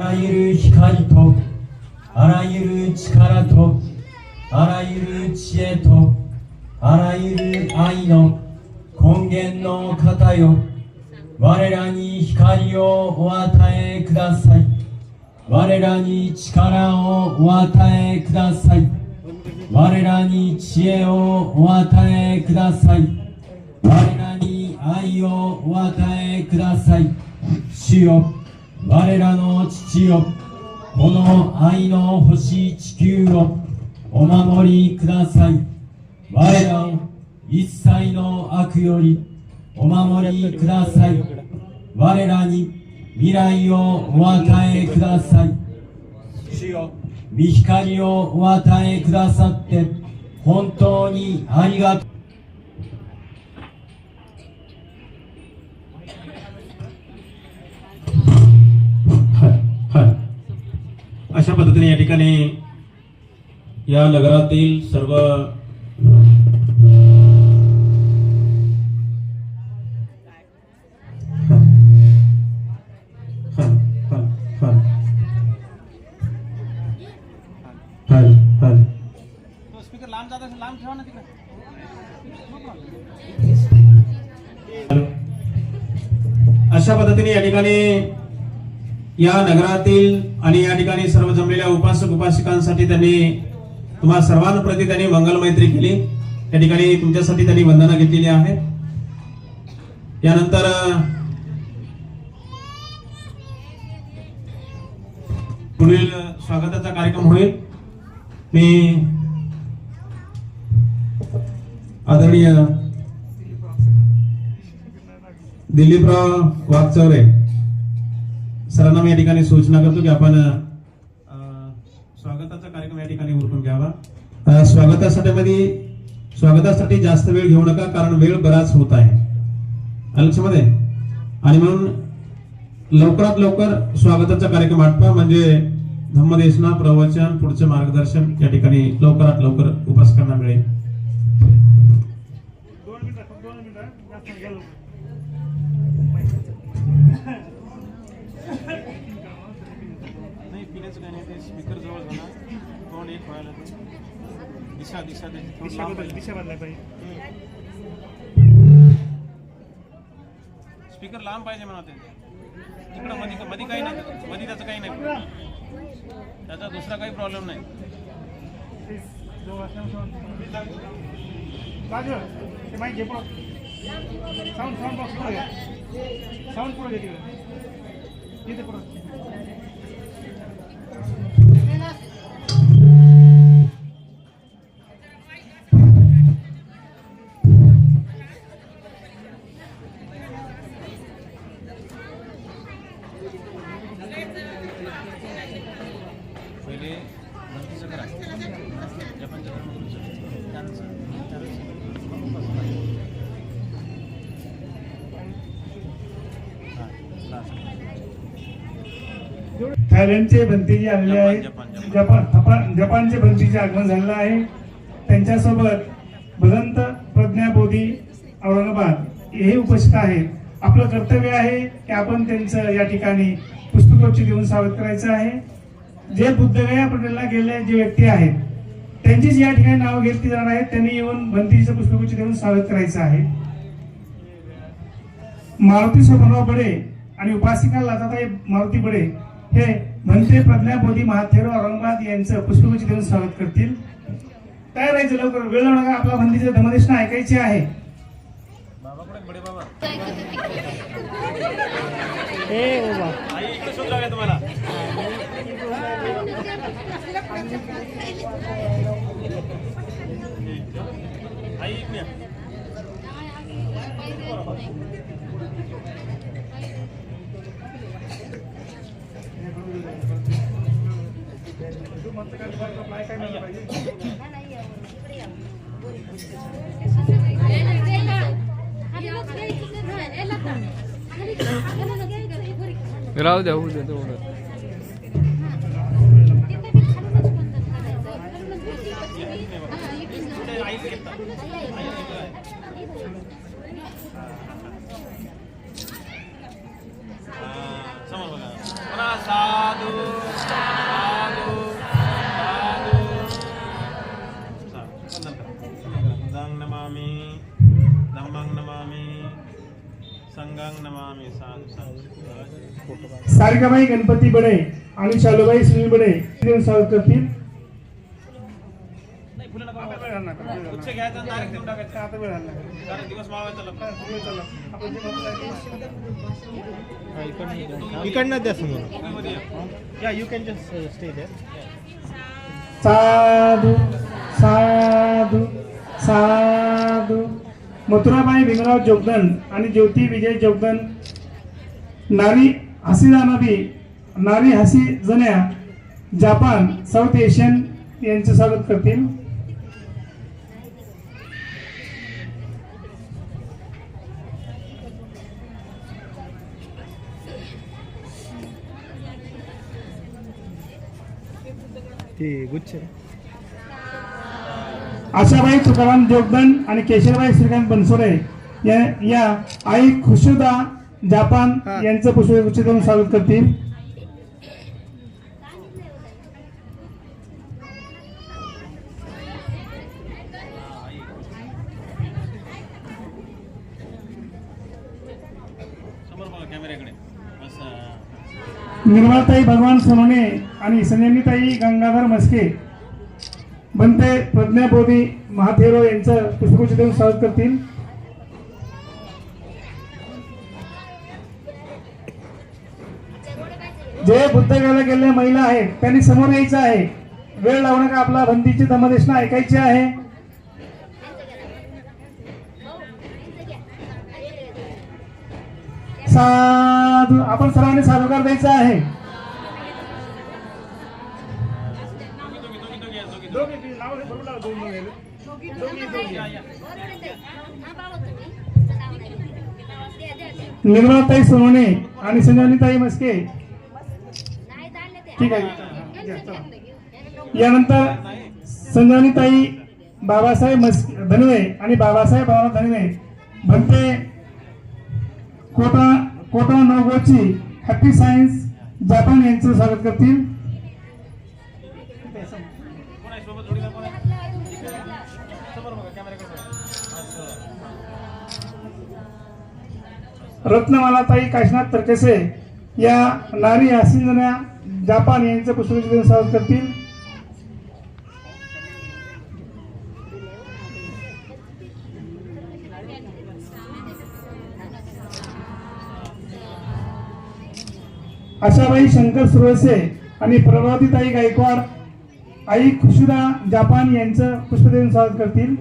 あらゆる光とあらゆる力とあらゆる知恵とあらゆる愛の根源の方よ。我らに光をお与えください。我らに力をお与えください。我らに知恵をお与えください。我らに愛をお与えください。主よ。我らの父よこの愛の星地球をお守りください。我らを一切の悪よりお守りください。我らに未来をお与えください。主よ御光をお与えくださって本当にありがとう。पद्धतीने या ठिकाणी या नगरातील सर्व लांब ठेवा ना अशा पद्धतीने या ठिकाणी या नगरातील आणि या ठिकाणी सर्व जमलेल्या उपासक उपासिकांसाठी त्यांनी तुम्हा सर्वांप्रती त्यांनी मंगल मैत्री केली. त्या ठिकाणी तुमच्यासाठी त्यांनी वंदना घेतलेली आहे. यानंतर पुढील स्वागताचा कार्यक्रम होईल. मी आदरणीय दिलीपराव वागचौरे सरांना मी या ठिकाणी सूचना करतो की आपण स्वागताचा कार्यक्रम या ठिकाणी उरकून घ्यावा. स्वागतासाठी मध्ये स्वागतासाठी जास्त वेळ घेऊ नका कारण वेळ बराच होत आहे. लक्षामध्ये? आणि म्हणून लवकरात लवकर स्वागताचा कार्यक्रम आटपा म्हणजे धम्मदेशना प्रवचन पुढचे मार्गदर्शन या ठिकाणी लवकरात लवकर उपासकांना मिळेल. दोन मिनिट फक्त दोन मिनिटं जास्त नाही, घ्या लवकर. नाही पिण्याचं काय नाही ते स्पीकर जवळ झाला. तोंड एक व्हायला. दिशा दिशा लांब पाहिजे. दिशा बदलाय पाहिजे. स्पीकर लांब पाहिजे म्हणा ते. तिकडं मध्ये मध्ये काही नाही. मध्ये त्याचं काही नाही. त्याचा दुसरा काही प्रॉब्लेम नाही. तेच साऊंड साऊंड बॉक्स पुढे. साऊंड पुढे घे तिकडे. तिथे पुढं. थायलंडचे भंतीजी आलेले आहेत. Japan, Japan. जपान जपान जपानचे भंतीचे आगमन झालेलं आहे. त्यांच्यासोबत भदंत प्रज्ञा बोधी औरंगाबाद हे उपस्थित आहेत. आपलं कर्तव्य आहे की आपण त्यांचं या ठिकाणी पुस्तकोच्च देऊन स्वागत करायचं आहे. जे बुद्धगया पटेलला गेले जे व्यक्ती आहेत त्यांचीच या ठिकाणी नावं घेतली जाणार आहेत. त्यांनी येऊन भंतीचं पुस्तकोच्च देऊन स्वागत करायचं आहे. मारुती सोपनराव बडे आणि उपासिका लताताई मारुती बडे हे मंत्री प्रज्ञा बोधी महाथेरो औरंगाबाद यांचं पुष्पगुच्छ देऊन स्वागत करतील. काय राहायचं लवकर? वेळ नका आपला मंदिरचं धमदेशना ऐकायची आहे. राहू द्या होऊ द्या तेवढं. इकडे कारण दिवस मावायचा लवकर. आपण जे म्हणतो ते- इकडनं द्या समोर. या. या you can just stay there साधू साधू साधू. मथुराबाई भीमराव जोगदन आणि ज्योती विजय जोगदन नारी हसीना नबी नारी हसी जन्या जपान साऊथ एशियन यांचे स्वागत करतील. गुच्छ. आशाबाई तुकाराम जोगदन आणि केशरबाई श्रीकांत बनसोडे या या आई खुशुदा जपान यांचं पुष्पगुच्छ देऊन स्वागत करतील. निर्मळताई भगवान सोनवणे आणि संजनीताई गंगाधर मस्के पण प्रज्ञा प्रज्ञाबोधी महाथेरो यांचं पुष्पगुच्छ देऊन स्वागत करतील. जे बुद्धगाला गेलेल्या महिला आहेत त्यांनी समोर यायचं आहे. वेळ लावणं का आपला बंदीची धमदेशना ऐकायची आहे? साधू आपण सर्वांनी साधुकार द्यायचा आहे. निर्मलाताई सोनवणे आणि संजनीताई मस्के ठीक आहे. यानंतर संजनीताई बाबासाहेब मस धनवे आणि Babasaheb Baba Dhanwe. Bhante Kota Kota Noguchi Happy Science Japan यांचं स्वागत करतील. रत्नमालाताई काशीनाथ तरकसे या नारी हसिंजना जापान यांचं पुष्पगुच्छ देऊन स्वागत करतील. आशाबाई शंकर सुरवसे आणि प्रभावतीताई गायकवाड आई खुशुदा जापान यांचं पुष्प देऊन स्वागत करतील.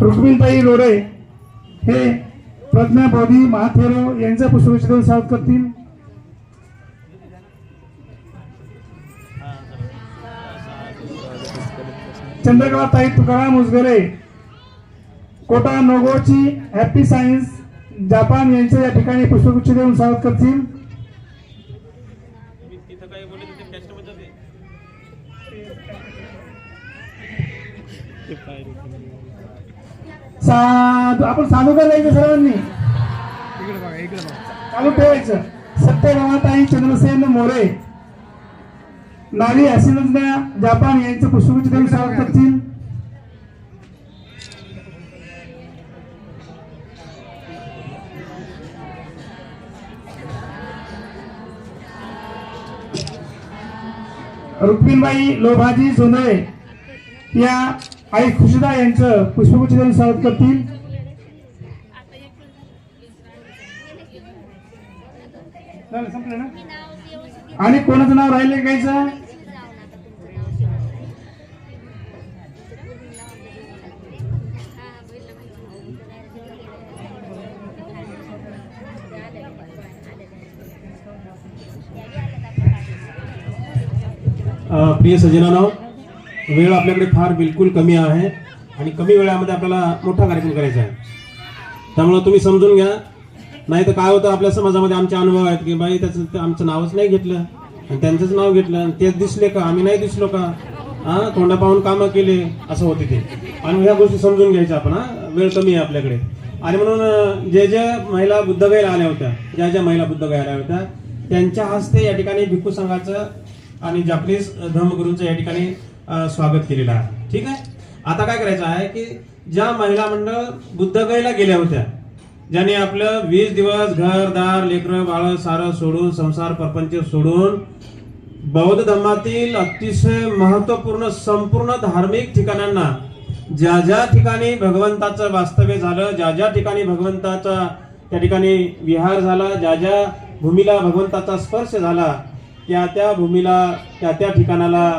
रुक्मिणताई लोरे हे प्रज्ञा बोधी महाथेरो यांचं पुष्पगुच्छ देऊन करतील. चंद्रकलाताई Tukaram Ujgare Kota Noguchi Happy Science Japan यांचं या ठिकाणी पुष्पगुच्छ देऊन स्वागत करतील मी तिथं काही बोलले तर ते कॅस्टमध्ये जाते साधू आपण साधू का जायचं सर्वांनी चालू ठेवायचं. सत्यभामाताई चंद्रसेन मोरे. नारी हसीनंदा जपान यांचं पुष्पगुच्छ देऊन स्वागत करतील. रुक्मिणबाई लोभाजी जोंधळे या आई खुशदा यांचं पुष्पगुच्छ स्वागत करतील. संपलं ना? आणि कोणाचं नाव राहिले घ्यायचं अ, प्रिय सजनानो वेळ आपल्याकडे फार बिलकुल कमी आहे आणि कमी वेळामध्ये आपल्याला मोठा कार्यक्रम करायचा आहे. त्यामुळं तुम्ही समजून घ्या. नाही तर काय होतं आपल्या समाजामध्ये आमचे अनुभव आहेत की बाई त्याचं आमचं नावच नाही घेतलं आणि त्यांचंच नाव घेतलं आणि तेच दिसले का आम्ही नाही दिसलो का? हा तोंडा पाहून कामं केले असं होते ते. आणि ह्या गोष्टी समजून घ्यायच्या आपण हा. वेळ कमी आहे आपल्याकडे. आणि म्हणून जे जे महिला बुद्धगयला आल्या होत्या ज्या ज्या महिला बुद्धगया आल्या होत्या त्यांच्या हस्ते या ठिकाणी भिक्खू संघाचं आणि जापनीज धर्मगुरूंचं या ठिकाणी स्वागत केलेलं आहे. ठीक आहे? आता काय करायचं आहे की ज्या महिला मंडळ बुद्धगयला गेल्या होत्या ज्याने आपलं वीस दिवस घर दार लेकरं बाळ सारं सोडून संसार परपंच सोडून बौद्ध धर्मातील अतिशय महत्त्वपूर्ण संपूर्ण धार्मिक ठिकाणांना ज्या ज्या ठिकाणी भगवंताचं वास्तव्य झालं ज्या ज्या ठिकाणी भगवंताचा त्या ठिकाणी विहार झाला ज्या ज्या भूमीला भगवंताचा स्पर्श झाला त्या त्या भूमीला त्या त्या ठिकाणाला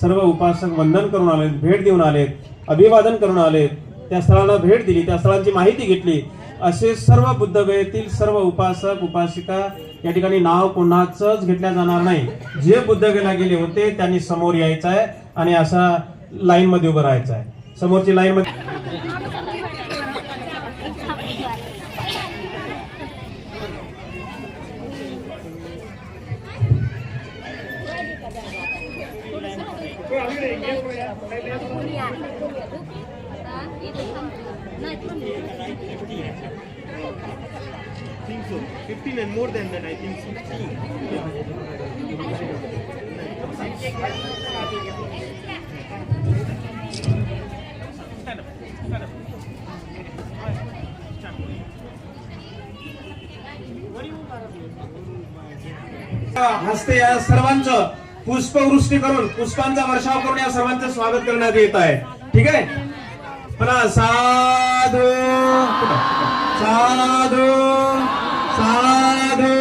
सर्व उपासक वंदन करून आलेत भेट देऊन आलेत अभिवादन करून आलेत त्या स्थळांना भेट दिली त्या स्थळांची माहिती घेतली. असे सर्व बुद्धगयेतील सर्व उपासक उपासिका या ठिकाणी नाव कोणाचंच घेतल्या जाणार नाही. जे बुद्धगयेला गेले होते त्यांनी समोर यायचं आहे आणि असा लाईनमध्ये उभं राहायचं आहे समोरची लाईनमध्ये मध्ये think so. 15 and more than that, I think 16. हस्ते या सर्वांचं पुष्पवृष्टी करून पुष्पांचा वर्षाव करून या सर्वांचं स्वागत करण्यात येत आहे ठीक आहे म्हणा साधू साधू साधू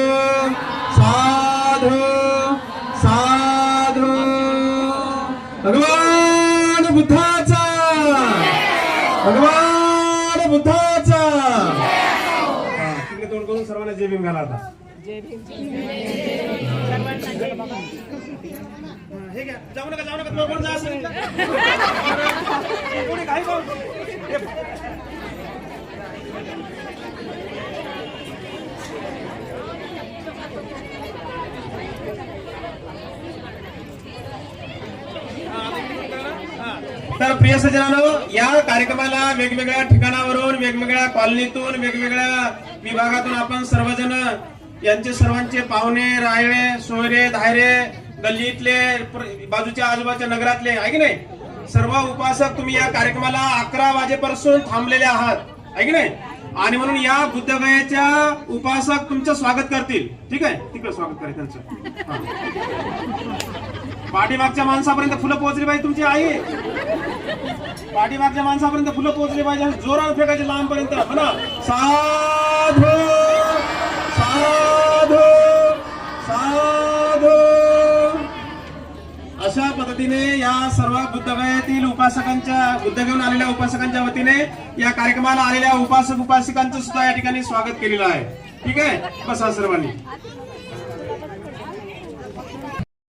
साधू साधू। भगवान बुद्धाचा भगवान बुद्धाचा। तिकडे तोंड करून सर्वांना जय भीम घाला आता. हे घ्या जाऊ नका जाऊ नका तुम्हाला कोण नाही. कोणी काही तर प्रिय सज्जनानो या कार्यक्रमाला वेगवेगळ्या ठिकाणावरून वेगवेगळ्या कॉलनीतून वेगवेगळ्या विभागातून आपण सर्वजण यांचे सर्वांचे पाहुणे रायळे सोयरे धायरे गल्लीतले बाजूच्या आजूबाजूच्या नगरातले आहे की नाही? सर्व उपासक तुम्ही या कार्यक्रमाला अकरा वाजेपासून थांबलेले आहात आहे की नाही? आणि म्हणून या बुद्धगयाच्या उपासक तुमचं स्वागत करतील. ठीक आहे? तिकडे स्वागत करेल त्यांचं. पाठीमागच्या माणसापर्यंत फुलं पोहोचली पाहिजे तुमची आई. पाठीमागच्या माणसापर्यंत फुलं पोहोचली पाहिजे जोरात फेकायचे लांबपर्यंत. म्हणा साधू. साधू. साधू. अशा पद्धतीने या सर्व बुद्धगयातील उपासकांच्या बुद्ध घेऊन आलेल्या उपासकांच्या वतीने या कार्यक्रमाला आलेल्या उपासक उपासिकांचं सुद्धा या ठिकाणी स्वागत केलेलं आहे. ठीक आहे? बसा सर्वांनी.